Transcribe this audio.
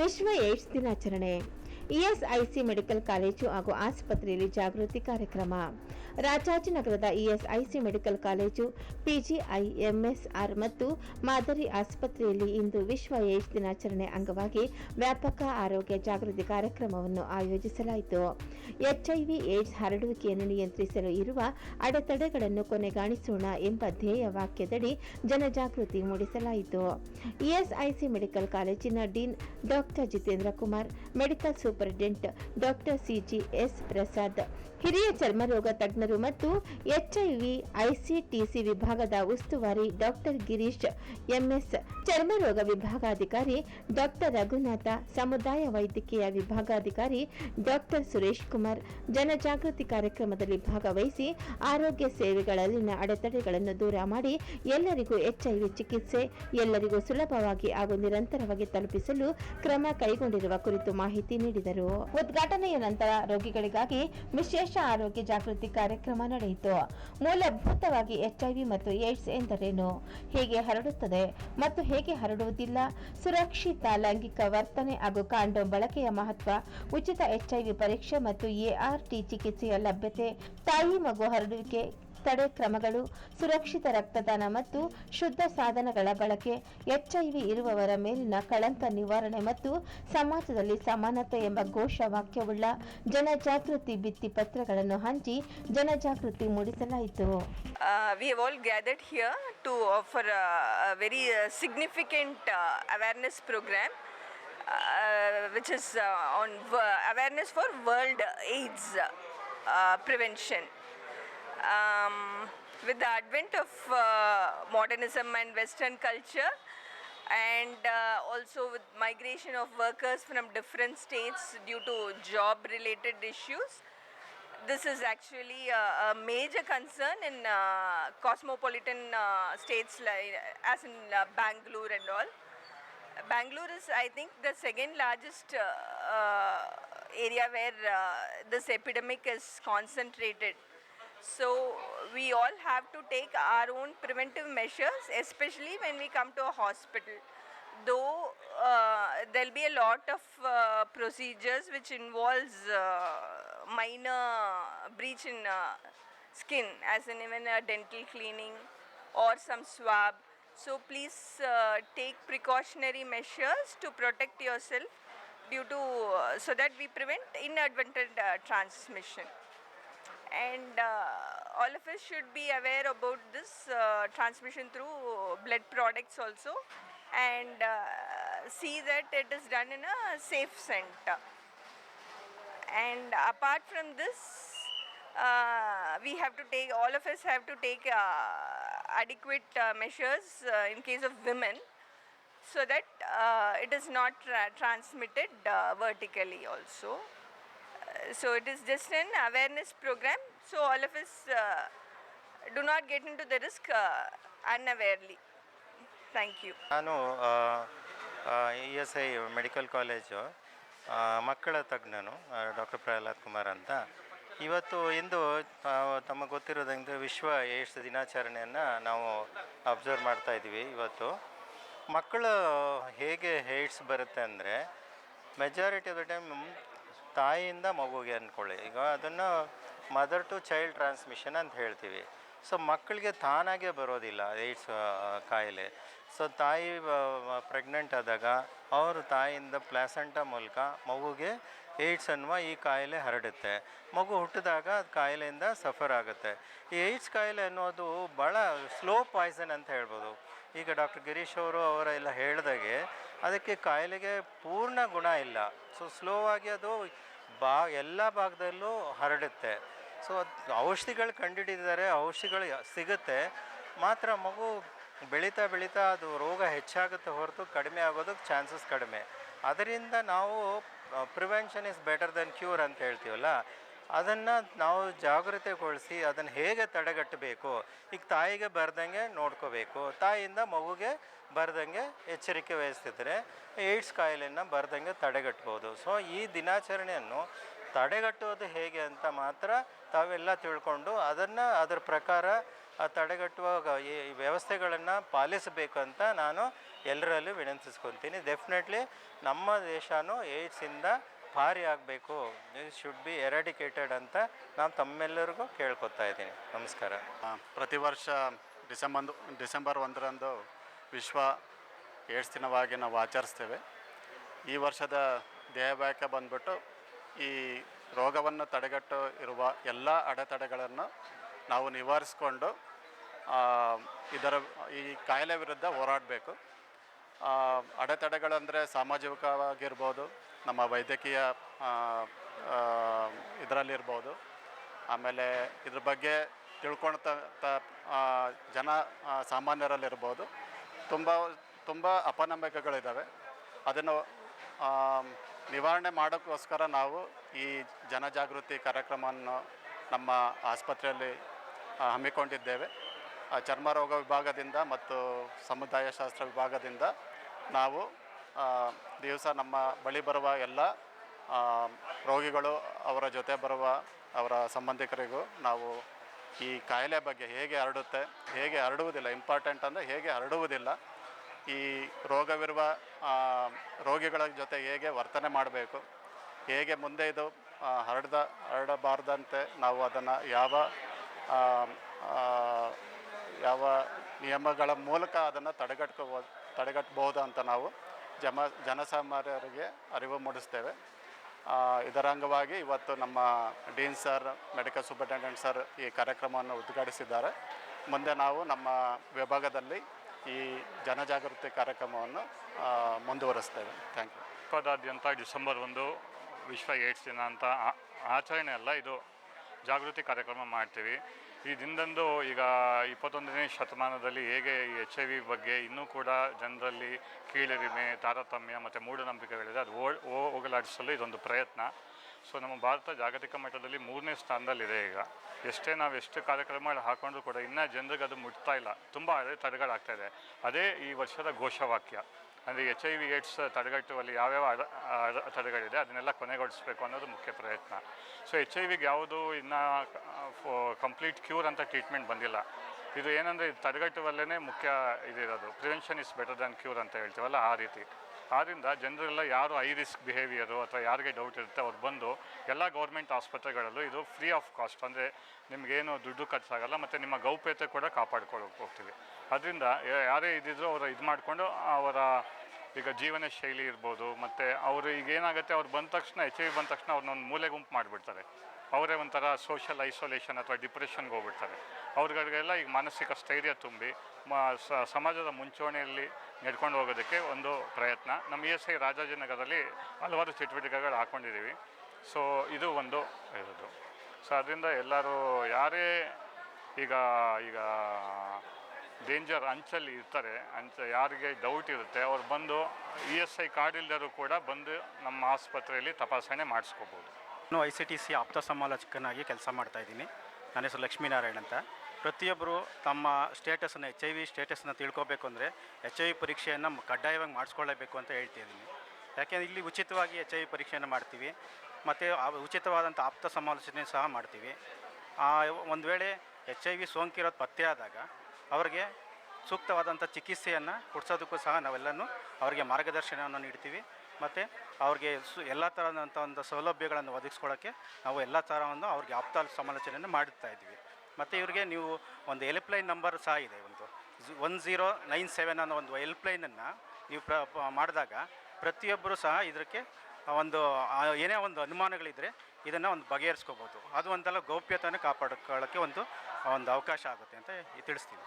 ವಿಶ್ವ ಏಡ್ಸ್ ದಿನಾಚರಣೆ ESIC medical college ಹಾಗೂ ಆಸ್ಪತ್ರೆಯಲ್ಲಿ ಜಾಗೃತಿ ಕಾರ್ಯಕ್ರಮ. ರಾಜಾಜಿನಗರದ ಇಎಸ್ಐಸಿ ಮೆಡಿಕಲ್ ಕಾಲೇಜು, ಪಿಜಿಐಎಂಎಸ್ಆರ್ ಮತ್ತು ಮಾದರಿ ಆಸ್ಪತ್ರೆಯಲ್ಲಿ ಇಂದು ವಿಶ್ವ ಏಡ್ಸ್ ದಿನಾಚರಣೆ ಅಂಗವಾಗಿ ವ್ಯಾಪಕ ಆರೋಗ್ಯ ಜಾಗೃತಿ ಕಾರ್ಯಕ್ರಮವನ್ನು ಆಯೋಜಿಸಲಾಯಿತು. ಎಚ್ಐವಿ ಏಡ್ಸ್ ಹರಡುವಿಕೆಯನ್ನು ನಿಯಂತ್ರಿಸಲು ಇರುವ ಅಡೆತಡೆಗಳನ್ನು ಕೊನೆಗಾಣಿಸೋಣ ಎಂಬ ಧ್ಯೇಯ ವಾಕ್ಯದಡಿ ಜನಜಾಗೃತಿ ಮೂಡಿಸಲಾಯಿತು. ಇಎಸ್ಐಸಿ ಮೆಡಿಕಲ್ ಕಾಲೇಜಿನ dean doctor Jitendra Kumar, medical superintendent doctor CGS Prasad, ಹಿರಿಯ ಚರ್ಮರೋಗ ತಜ್ಞರು ಮತ್ತು ಎಚ್ಐವಿ, ಐಸಿಟಿಸಿ ವಿಭಾಗದ ಉಸ್ತುವಾರಿ ಡಾಕ್ಟರ್ ಗಿರೀಶ್, ಎಂಎಸ್ ಚರ್ಮರೋಗ ವಿಭಾಗಾಧಿಕಾರಿ ಡಾಕ್ಟರ್ ರಘುನಾಥ, ಸಮುದಾಯ ವೈದ್ಯಕೀಯ ವಿಭಾಗಾಧಿಕಾರಿ ಡಾಕ್ಟರ್ ಸುರೇಶ್ ಕುಮಾರ್ ಜನಜಾಗೃತಿ ಕಾರ್ಯಕ್ರಮದಲ್ಲಿ ಭಾಗವಹಿಸಿ ಆರೋಗ್ಯ ಸೇವೆಗಳಲ್ಲಿನ ಅಡೆತಡೆಗಳನ್ನು ದೂರ ಮಾಡಿ ಎಲ್ಲರಿಗೂ ಎಚ್ಐವಿ ಚಿಕಿತ್ಸೆ, ಎಲ್ಲರಿಗೂ ಸುಲಭವಾಗಿ ಹಾಗೂ ನಿರಂತರವಾಗಿ ತಲುಪಿಸಲು ಕ್ರಮ ಕೈಗೊಂಡಿರುವ ಕುರಿತು ಮಾಹಿತಿ ನೀಡಿದರು. ಉದ್ಘಾಟನೆಯ ನಂತರ ರೋಗಿಗಳಿಗಾಗಿ ವಿಶೇಷ ಆರೋಗ್ಯ ಜಾಗೃತಿ ಕಾರ್ಯಕ್ರಮ ನಡೆಯಿತು. ಮೂಲಭೂತವಾಗಿ ಎಚ್ಐವಿ ಮತ್ತು ಏಡ್ಸ್ ಎಂದರೇನು? ಹೇಗೆ ಹರಡುತ್ತದೆ ಮತ್ತು ಹೇಗೆ ಹರಡುವುದಿಲ್ಲ? ಸುರಕ್ಷಿತ, ಲೈಂಗಿಕ ವರ್ತನೆ ಹಾಗೂ ಕಾಂಡೋಮ್ ಬಳಕೆಯ ಮಹತ್ವ, ಉಚಿತ ಎಚ್ಐವಿ ಪರೀಕ್ಷೆ ಮತ್ತು ಎಆರ್ಟಿ ಚಿಕಿತ್ಸೆಯ ಲಭ್ಯತೆ, ತಾಯಿ ಮಗು ಹರಡುವಿಕೆ ತಡೆ ಕ್ರಮಗಳು ಸುರಕ್ಷಿತ ರಕ್ತದಾನ ಮತ್ತು ಶುದ್ಧ ಸಾಧನಗಳ ಬಳಕೆ ಎಚ್ಐವಿ ಇರುವವರ ಮೇಲಿನ ಕಳಂಕ ನಿವಾರಣೆ ಮತ್ತು ಸಮಾಜದಲ್ಲಿ ಸಮಾನತೆ ಎಂಬ ಘೋಷ ಘೋಷವಾಕ್ಯವುಳ್ಳ ಜನಜಾಗೃತಿ ಭಿತ್ತಿ ಪತ್ರಗಳನ್ನು ಹಂಚಿ ಜನಜಾಗೃತಿ ಮೂಡಿಸಲಾಯಿತು. We have all gathered here to offer uh, a very uh, significant uh, awareness program, uh, which is Um, with the advent of uh, modernism and Western culture, and uh, also with migration of workers from different states due to job-related issues, this is actually a, a major concern in uh, cosmopolitan uh, states like as in uh, Bangalore and all. Bangalore is, I think, the second largest uh, uh, area where uh, this epidemic is concentrated. So we all have to take our own preventive measures, especially when we come to a hospital. Though uh, there'll be a lot of uh, procedures which involves uh, minor breach in uh, skin, as in even a dental cleaning or some swab. So please uh, take precautionary measures to protect yourself due to uh, so that we prevent inadvertent uh, transmission and uh, all of us should be aware about this uh, transmission through blood products also. And uh, see that it is done in a safe center. And apart from this uh, we have to take all of us have to take uh, adequate uh, measures in case of women so that it is not tra- transmitted vertically also so it is just an awareness program. So all of us uh, do not get into the risk uh, unawarely. Thank you. ನಾನು E S I medical college ಮಕ್ಕಳ ತಜ್ಞನು doctor Pralhad Kumar ಅಂತ. ಇವತ್ತು ಇಂದು ತಮಗೆ ಗೊತ್ತಿರೋದಂಗೆ ವಿಶ್ವ AIDS ದಿನಾಚರಣೆಯನ್ನು ನಾವು observe ಮಾಡ್ತಾ ಇದ್ದೀವಿ ಇವತ್ತು. ಮಕ್ಕಳು ಹೇಗೆ ಏಡ್ಸ್ ಬರುತ್ತೆ ಅಂದರೆ ಮೆಜಾರಿಟಿ ಆಫ್ ದ ಟೈಮ್ ತಾಯಿಯಿಂದ ಮಗುಗೆ ಅಂದ್ಕೊಳ್ಳಿ. ಈಗ ಅದನ್ನು ಮದರ್ ಟು ಚೈಲ್ಡ್ ಟ್ರಾನ್ಸ್ಮಿಷನ್ ಅಂತ ಹೇಳ್ತೀವಿ. ಸೊ ಮಕ್ಕಳಿಗೆ ತಾನಾಗೆ ಬರೋದಿಲ್ಲ ಏಡ್ಸ್ ಕಾಯಿಲೆ. ಸೊ ತಾಯಿ ಪ್ರೆಗ್ನೆಂಟ್ ಆದಾಗ ಅವರು ತಾಯಿಯಿಂದ ಪ್ಲ್ಯಾಸೆಂಟ ಮೂಲಕ ಮಗುಗೆ ಏಡ್ಸ್ ಅನ್ನುವ ಈ ಕಾಯಿಲೆ ಹರಡುತ್ತೆ. ಮಗು ಹುಟ್ಟಿದಾಗ ಅದು ಕಾಯಿಲೆಯಿಂದ ಸಫರ್ ಆಗುತ್ತೆ. ಈ ಏಡ್ಸ್ ಕಾಯಿಲೆ ಅನ್ನೋದು ಭಾಳ ಸ್ಲೋ ಪಾಯ್ಸನ್ ಅಂತ ಹೇಳ್ಬೋದು. ಈಗ ಡಾಕ್ಟರ್ ಗಿರೀಶ್ ಅವರು ಅವರ ಎಲ್ಲ ಹೇಳಿದಾಗೆ ಅದಕ್ಕೆ ಕಾಯಿಲೆಗೆ ಪೂರ್ಣ ಗುಣ ಇಲ್ಲ. ಸೊ ಸ್ಲೋ ಆಗಿ ಅದು ಬಾ, ಎಲ್ಲ ಭಾಗದಲ್ಲೂ ಹರಡುತ್ತೆ. ಸೊ ಔಷಧಿಗಳು ಕಂಡುಹಿಡಿದಿದ್ದಾರೆ ಔಷಧಿಗಳು ಸಿಗುತ್ತೆ. ಮಾತ್ರ ಮಗು ಬೆಳೀತಾ ಬೆಳೀತಾ ಅದು ರೋಗ ಹೆಚ್ಚಾಗುತ್ತೆ ಹೊರತು ಕಡಿಮೆ ಆಗೋದಕ್ಕೆ ಚಾನ್ಸಸ್ ಕಡಿಮೆ. ಅದರಿಂದ ನಾವು prevention is better than cure ಅಂತ ಹೇಳ್ತೀವಲ್ಲ? ಅದನ್ನು ನಾವು ಜಾಗೃತೆಗೊಳಿಸಿ ಅದನ್ನು ಹೇಗೆ ತಡೆಗಟ್ಟಬೇಕು? ಈಗ ತಾಯಿಗೆ ಬರ್ದಂಗೆ ನೋಡ್ಕೋಬೇಕು. ತಾಯಿಯಿಂದ ಮಗುಗೆ ಬರ್ದಂಗೆ ಎಚ್ಚರಿಕೆ ವಹಿಸ್ತಿದ್ರೆ ಏಡ್ಸ್ ಕಾಯಿಲೆಯನ್ನು ಬರ್ದಂಗೆ ತಡೆಗಟ್ಬೋದು. ಸೊ ಈ ದಿನಾಚರಣೆಯನ್ನು ತಡೆಗಟ್ಟುವುದು ಹೇಗೆ ಅಂತ ಮಾತ್ರ ತಾವೆಲ್ಲ ತಿಳ್ಕೊಂಡು ಅದನ್ನು ಅದರ ಪ್ರಕಾರ ತಡೆಗಟ್ಟುವ ಈ ವ್ಯವಸ್ಥೆಗಳನ್ನು ಅಂತ ನಾನು ಎಲ್ಲರಲ್ಲೂ ವಿನಂತಿಸ್ಕೊತೀನಿ ಡೆಫಿನೆಟ್ಲಿ ನಮ್ಮ ದೇಶನೂ ಏಡ್ಸಿಂದ ಭಾರಿ ಆಗಬೇಕು. ದಿಸ್ ಶುಡ್ ಬಿ ಎರಡಿಕೇಟೆಡ್ ಅಂತ ನಾನು ತಮ್ಮೆಲ್ಲರಿಗೂ ಕೇಳ್ಕೊತಾ ಇದ್ದೀನಿ. ನಮಸ್ಕಾರ. ಪ್ರತಿ ವರ್ಷ ಡಿಸೆಂಬರ್ ಡಿಸೆಂಬರ್ ಒಂದರಂದು ವಿಶ್ವ ಏಡ್ಸ್ ದಿನವಾಗಿ ನಾವು ಆಚರಿಸ್ತೇವೆ. ಈ ವರ್ಷದ ದೇಹಬಾಯಕ ಬಂದ್ಬಿಟ್ಟು ಈ ರೋಗವನ್ನು ತಡೆಗಟ್ಟು ಇರುವ ಎಲ್ಲ ಅಡೆತಡೆಗಳನ್ನು ನಾವು ನಿವಾರಿಸಿಕೊಂಡು ಇದರ ಈ ಕಾಯಿಲೆ ವಿರುದ್ಧ ಹೋರಾಡಬೇಕು. ಅಡೆತಡೆಗಳಂದರೆ ಸಾಮಾಜಿಕವಾಗಿರ್ಬೋದು, ನಮ್ಮ ವೈದ್ಯಕೀಯ ಇದರಲ್ಲಿರ್ಬೋದು. ಆಮೇಲೆ ಇದ್ರ ಬಗ್ಗೆ ತಿಳ್ಕೊಳ್ತ ಜನ ಸಾಮಾನ್ಯರಲ್ಲಿರ್ಬೋದು. ತುಂಬ ತುಂಬ ಅಪನಂಬಿಕೆಗಳಿದ್ದಾವೆ ಅದನ್ನು ನಿವಾರಣೆ ಮಾಡೋಕ್ಕೋಸ್ಕರ ನಾವು ಈ ಜನಜಾಗೃತಿ ಕಾರ್ಯಕ್ರಮವನ್ನು ನಮ್ಮ ಆಸ್ಪತ್ರೆಯಲ್ಲಿ ಹಮ್ಮಿಕೊಂಡಿದ್ದೇವೆ. ಆ, ಚರ್ಮ ರೋಗ ವಿಭಾಗದಿಂದ ಮತ್ತು ಸಮುದಾಯ ಶಾಸ್ತ್ರ ವಿಭಾಗದಿಂದ ನಾವು ದಿವಸ ನಮ್ಮ ಬಳಿ ಬರುವ ಎಲ್ಲ ರೋಗಿಗಳು ಅವರ ಜೊತೆ ಬರುವ ಅವರ ಸಂಬಂಧಿಕರಿಗೂ ನಾವು ಈ ಕಾಯಿಲೆ ಬಗ್ಗೆ ಹೇಗೆ ಹರಡುತ್ತೆ ಹೇಗೆ ಹರಡುವುದಿಲ್ಲ ಇಂಪಾರ್ಟೆಂಟ್ ಅಂದರೆ ಹೇಗೆ ಹರಡುವುದಿಲ್ಲ ಈ ರೋಗವಿರುವ ರೋಗಿಗಳ ಜೊತೆ ಹೇಗೆ ವರ್ತನೆ ಮಾಡಬೇಕು ಹೇಗೆ ಮುಂದೆ ಇದು ಹರಡದ ಹರಡಬಾರ್ದಂತೆ ನಾವು ಅದನ್ನು ಯಾವ ಯಾವ ನಿಯಮಗಳ ಮೂಲಕ ಅದನ್ನು ತಡೆಗಟ್ಕೋಬೋದು ತಡೆಗಟ್ಟಬಹುದು ಅಂತ ನಾವು ಜಮ, ಜನಸಾಮಾನ್ಯರಿಗೆ ಅರಿವು ಮೂಡಿಸ್ತೇವೆ. ಇದರ ಅಂಗವಾಗಿ ಇವತ್ತು ನಮ್ಮ dean sir, medical superintendent sir ಈ ಕಾರ್ಯಕ್ರಮವನ್ನು ಉದ್ಘಾಟಿಸಿದ್ದಾರೆ. ಮುಂದೆ ನಾವು ನಮ್ಮ ವಿಭಾಗದಲ್ಲಿ ಈ ಜನಜಾಗೃತಿ ಕಾರ್ಯಕ್ರಮವನ್ನು ಮುಂದುವರಿಸ್ತೇವೆ. Thank you. ವಿಶ್ವದಾದ್ಯಂತ ಡಿಸೆಂಬರ್ ಒಂದು ವಿಶ್ವ ಏಡ್ಸ್ ದಿನ ಅಂತ ಆಚರಣೆ ಅಲ್ಲ, ಇದು ಜಾಗೃತಿ ಕಾರ್ಯಕ್ರಮ ಮಾಡ್ತೀವಿ. ಈ ದಿನದಂದು ಈಗ ಇಪ್ಪತ್ತೊಂದನೇ ಶತಮಾನದಲ್ಲಿ ಹೇಗೆ ಈ ಎಚ್ ಐ ವಿ ಬಗ್ಗೆ ಇನ್ನೂ ಕೂಡ ಜನರಲ್ಲಿ ಕೀಳರಿಮೆ, ತಾರತಮ್ಯ ಮತ್ತು ಮೂಢನಂಬಿಕೆಗಳಿದೆ ಅದು ಓ ಹೋಗಲಾಡಿಸಲು ಇದೊಂದು ಪ್ರಯತ್ನ. ಸೊ ನಮ್ಮ ಭಾರತ ಜಾಗತಿಕ ಮಟ್ಟದಲ್ಲಿ ಮೂರನೇ ಸ್ಥಾನದಲ್ಲಿದೆ ಈಗ. ಎಷ್ಟೇ ನಾವು ಎಷ್ಟು ಕಾರ್ಯಕ್ರಮಗಳು ಹಾಕೊಂಡ್ರು ಕೂಡ ಇನ್ನೂ ಜನರಿಗೆ ಅದು ಮುಟ್ತಾ ಇಲ್ಲ. ತುಂಬ ಅದೇ ತಡೆಗಳಾಗ್ತಾ ಇದೆ. ಅದೇ ಈ ವರ್ಷದ ಘೋಷವಾಕ್ಯ. ಅಂದರೆ ಎಚ್ ಐ ವಿ ಏಡ್ಸ್ ತಡೆಗಟ್ಟುವಲ್ಲಿ ಯಾವ್ಯಾವ ಅಡ ತಡೆಗಳಿದೆ, ಅದನ್ನೆಲ್ಲ ಕೊನೆಗೊಳಿಸಬೇಕು ಅನ್ನೋದು ಮುಖ್ಯ ಪ್ರಯತ್ನ. ಸೊ ಎಚ್ ಐ ವಿಗೆ ಯಾವುದು ಇನ್ನೂ ಕಂಪ್ಲೀಟ್ ಕ್ಯೂರ್ ಅಂತ ಟ್ರೀಟ್ಮೆಂಟ್ ಬಂದಿಲ್ಲ. ಇದು ಏನಂದರೆ, ಇದು ತಡೆಗಟ್ಟುವಲ್ಲೇ ಮುಖ್ಯ ಇದಿರೋದು. Prevention is better than cure ಅಂತ ಹೇಳ್ತೀವಲ್ಲ, ಆ ರೀತಿ. ಆದ್ದರಿಂದ ಜನರೆಲ್ಲ ಯಾರು ಐ ರಿಸ್ಕ್ ಬಿಹೇವಿಯರು ಅಥವಾ ಯಾರಿಗೆ ಡೌಟ್ ಇರುತ್ತೆ ಅವ್ರು ಬಂದು ಎಲ್ಲ ಗೌರ್ಮೆಂಟ್ ಆಸ್ಪತ್ರೆಗಳಲ್ಲೂ ಇದು ಫ್ರೀ ಆಫ್ ಕಾಸ್ಟ್ ಅಂದರೆ ನಿಮಗೇನು ದುಡ್ಡು ಖರ್ಚಾಗಲ್ಲ ಮತ್ತು ನಿಮ್ಮ ಗೌಪ್ಯತೆ ಕೂಡ ಕಾಪಾಡ್ಕೊಳ್ಳೋಕೆ ಹೋಗ್ತೀವಿ. ಅದರಿಂದ ಯಾರೇ ಇದ್ದಿದ್ರು ಅವರು ಇದು ಮಾಡಿಕೊಂಡು ಅವರ ಈಗ ಜೀವನ ಶೈಲಿ ಇರ್ಬೋದು, ಮತ್ತು ಅವರು ಈಗ ಏನಾಗುತ್ತೆ, ಅವ್ರು ಬಂದ ತಕ್ಷಣ, ಎಚ್ ಐ ಬಂದ ತಕ್ಷಣ ಅವ್ರನ್ನೊಂದು ಮೂಲೆ ಗುಂಪು ಮಾಡಿಬಿಡ್ತಾರೆ. ಅವರೇ ಒಂಥರ ಸೋಷಿಯಲ್ ಐಸೋಲೇಷನ್ ಅಥವಾ ಡಿಪ್ರೆಷನ್ಗೆ ಹೋಗ್ಬಿಡ್ತಾರೆ. ಅವ್ರಗಳಿಗೆಲ್ಲ ಈಗ ಮಾನಸಿಕ ಸ್ಥೈರ್ಯ ತುಂಬಿ, ಮ ಸಮಾಜದ ಮುಂಚೂಣಿಯಲ್ಲಿ ನಡ್ಕೊಂಡು ಹೋಗೋದಕ್ಕೆ ಒಂದು ಪ್ರಯತ್ನ. ನಮ್ಮ ಇ ಎಸ್ ಐ ರಾಜಾಜಿನಗರದಲ್ಲಿ ಹಲವಾರು ಚಟುವಟಿಕೆಗಳು ಹಾಕ್ಕೊಂಡಿದ್ದೀವಿ ಸೊ ಇದು ಒಂದು ಇರೋದು. ಸೊ ಅದರಿಂದ ಎಲ್ಲರೂ ಯಾರೇ ಈಗ ಈಗ ಡೇಂಜರ್ ಅಂಚಲ್ಲಿ ಇರ್ತಾರೆ ಅಂಚ ಯಾರಿಗೆ ಡೌಟ್ ಇರುತ್ತೆ, ಅವ್ರು ಬಂದು ಇ ಎಸ್ ಐ ಕಾರ್ಡ್ ಇಲ್ಲದರೂ ಕೂಡ ಬಂದು ನಮ್ಮ ಆಸ್ಪತ್ರೆಯಲ್ಲಿ ತಪಾಸಣೆ ಮಾಡಿಸ್ಕೋಬೋದು. ನಾನು ಐ ಸಿ ಟಿ ಸಿ ಆಪ್ತ ಸಮಾಲೋಚಕನಾಗಿ ಕೆಲಸ ಮಾಡ್ತಾ ಇದ್ದೀನಿ. ನನ್ನ ಹೆಸರು ಲಕ್ಷ್ಮೀನಾರಾಯಣ್ ಅಂತ. ಪ್ರತಿಯೊಬ್ಬರು ತಮ್ಮ ಸ್ಟೇಟಸನ್ನು ಎಚ್ ಐ ವಿ ಸ್ಟೇಟಸನ್ನು ತಿಳ್ಕೊಬೇಕು ಅಂದರೆ ಎಚ್ ಐ ವಿ ಪರೀಕ್ಷೆಯನ್ನು ಕಡ್ಡಾಯವಾಗಿ ಮಾಡಿಸ್ಕೊಳ್ಳೇಬೇಕು ಅಂತ ಹೇಳ್ತಿದ್ದೀನಿ ಯಾಕೆಂದರೆ ಇಲ್ಲಿ ಉಚಿತವಾಗಿ ಎಚ್ ಐ ವಿ ಪರೀಕ್ಷೆಯನ್ನು ಮಾಡ್ತೀವಿ, ಮತ್ತು ಉಚಿತವಾದಂಥ ಆಪ್ತ ಸಮಾಲೋಚನೆ ಸಹ ಮಾಡ್ತೀವಿ. ಒಂದು ವೇಳೆ ಎಚ್ ಐ ವಿ ಸೋಂಕಿರೋದು ಪತ್ತೆ ಆದಾಗ ಅವರಿಗೆ ಸೂಕ್ತವಾದಂಥ ಚಿಕಿತ್ಸೆಯನ್ನು ಕೊಡಿಸೋದಕ್ಕೂ ಸಹ ನಾವೆಲ್ಲನೂ ಅವರಿಗೆ ಮಾರ್ಗದರ್ಶನವನ್ನು ನೀಡ್ತೀವಿ. ಮತ್ತು ಅವ್ರಿಗೆ ಸು ಎಲ್ಲ ಥರದಂಥ ಒಂದು ಸೌಲಭ್ಯಗಳನ್ನು ಒದಗಿಸ್ಕೊಳ್ಳೋಕ್ಕೆ ನಾವು ಎಲ್ಲ ಥರವನ್ನು ಅವ್ರಿಗೆ ಆಪ್ತ ಸಮಾಲೋಚನೆಯನ್ನು ಮಾಡುತ್ತಾ ಇದ್ದೀವಿ. ಮತ್ತು ಇವರಿಗೆ ನೀವು ಒಂದು ಹೆಲ್ಪ್ಲೈನ್ ನಂಬರ್ ಸಹ ಇದೆ ಒಂದು. ಒನ್ ಝೀರೋ ನೈನ್ ಸೆವೆನ್ ಅನ್ನೋ ಒಂದು ಹೆಲ್ಪ್ಲೈನನ್ನು ನೀವು ಪ್ರ ಮಾಡಿದಾಗ ಪ್ರತಿಯೊಬ್ಬರು ಸಹ ಇದಕ್ಕೆ ಒಂದು ಏನೇ ಒಂದು ಅನುಮಾನಗಳಿದ್ದರೆ ಇದನ್ನು ಒಂದು ಬಗೆಹರಿಸ್ಕೋಬೋದು. ಅದು ಒಂದಲ್ಲ ಗೌಪ್ಯತೆಯನ್ನು ಕಾಪಾಡ್ಕೊಳ್ಳೋಕ್ಕೆ ಒಂದು ಒಂದು ಅವಕಾಶ ಆಗುತ್ತೆ ಅಂತ ತಿಳಿಸ್ತೀವಿ